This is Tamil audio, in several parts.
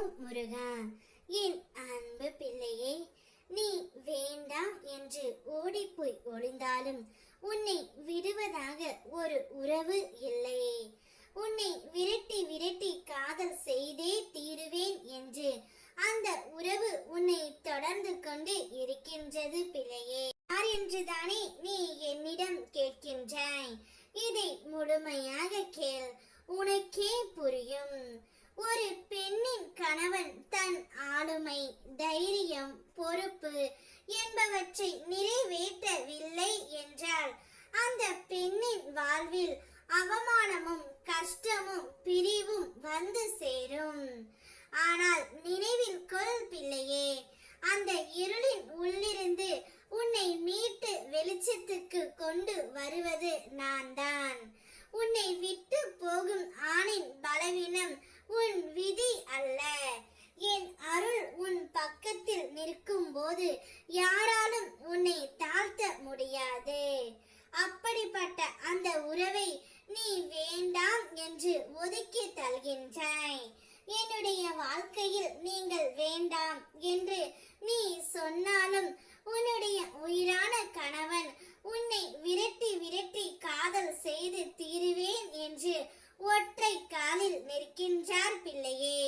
ஓம் முருகா. என் அன்பு பிள்ளையே நீ வேண்டாம் என்று ஓடிப்போய் ஒளிந்தாலும் உன்னை விடுவதாக ஒரு உறவு இல்லையே. உன்னை விரட்டி விரட்டி காதல் செய்தே தீருவேன் என்று அந்த உறவு உன்னை தொடர்ந்து கொண்டு இருக்கின்றது பிள்ளையே. யார் என்றுதானே நீ என்னிடம் கேட்கின்றாய். இதை முழுமையாய் கேள் உனக்கே புரியும் ஒரு பெண்ணின் கணவன் தன் ஆளுமை தைரியம் பொறுப்பு என்பவற்றை நிறைவேற்றவில்லை என்றால் அந்த பெண்ணின் வாழ்வில் அவமானமும் கஷ்டமும் பிரிவும் வந்து சேரும். ஆனால் நினைவில் கொள் பிள்ளையே அந்த இருளின் உள்ளிருந்து உன்னை மீட்டு வெளிச்சத்துக்கு கொண்டு வருவது நான் தான் உன்னை விட்டு போகும் நிற்கும் போது யாராலும் உன்னை தாழ்த்த முடியாது. அப்படிப்பட்ட அந்த உறவை நீ வேண்டாம் என்று ஒதுக்கி தல்கின்றாய் என்னுடைய வாழ்க்கையில் நீங்கள் வேண்டாம் என்று நீ சொன்னாலும் உன்னுடைய உயிரான கணவன் உன்னை விரட்டி விரட்டி காதல் செய்து தீருவேன் என்று ஒற்றை காலில் நிற்கின்றார் பிள்ளையே.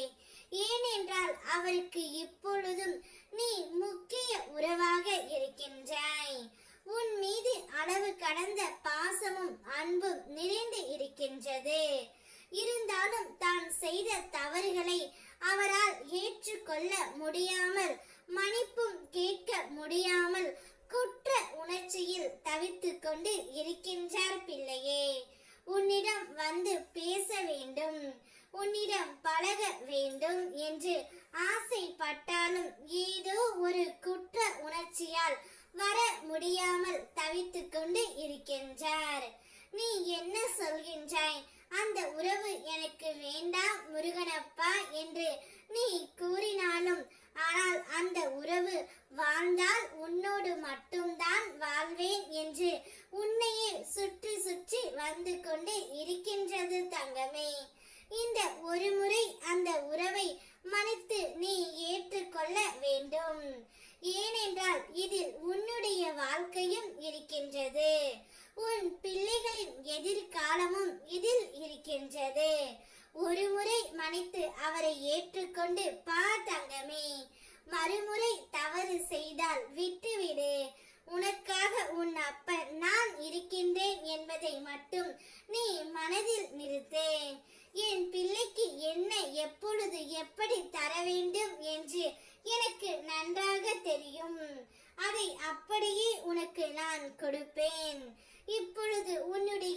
ஏனென்றால் அவருக்கு இப்பொழுதும் நீ முக்கிய உறவாக இருக்கின்றாய். உன் மீது அளவு கடந்த பாசமும் அன்பும் நிறைந்து இருக்கின்றது. இருந்தாலும் தான் செய்த தவறுகளை அவரால் ஏற்றுக்கொள்ள முடியாமல் மன்னிப்பும் கேட்க முடியாமல் குற்ற உணர்ச்சியில் தவித்துக் கொண்டு இருக்கின்றார் பிள்ளையே உன்னிடம் வந்து பேச வேண்டும் உன்னிடம் பழக வேண்டும் என்று ஆசைப்பட்டாலும் ஏதோ ஒரு குற்ற உணர்ச்சியால் வர முடியாமல் தவித்து கொண்டு இருக்கின்றார். நீ என்ன சொல்கின்றாய்? அந்த உறவு எனக்கு வேண்டாம் முருகனப்பா என்று நீ கூறினாலும் ஆனால் அந்த உறவு வாழ்ந்தால் உன்னோடு மட்டும்தான் வாழ்வேன் என்று உன்னையே சுற்றி சுற்றி வந்து கொண்டு இருக்கின்றது தங்கமே. இந்த ஒரு முறை அந்த உறவை மன்னித்து நீ ஏற்றுக்கொள்ள வேண்டும். ஏனென்றால் இதில் உன்னுடைய வாழ்க்கையும் இருக்கின்றது. உன் பிள்ளைகளின் எதிர்காலமும் இதில் இருக்கின்றது. ஒரு முறை மன்னித்து அவரை ஏற்றுக்கொண்டு பா தங்கமே. மறுமுறை தவறு செய்தால் விட்டுவிடு. உனக்காக உன் அப்பன் நான் இருக்கின்றேன் என்பதை மட்டும் நீ மனதில் என் பிள்ளைக்கு என்ன எப்பொழுது எப்படி தர வேண்டும் என்று எனக்கு நன்றாக தெரியும். அதை அப்படியே உனக்கு நான் கொடுப்பேன். இப்பொழுது உன்னுடைய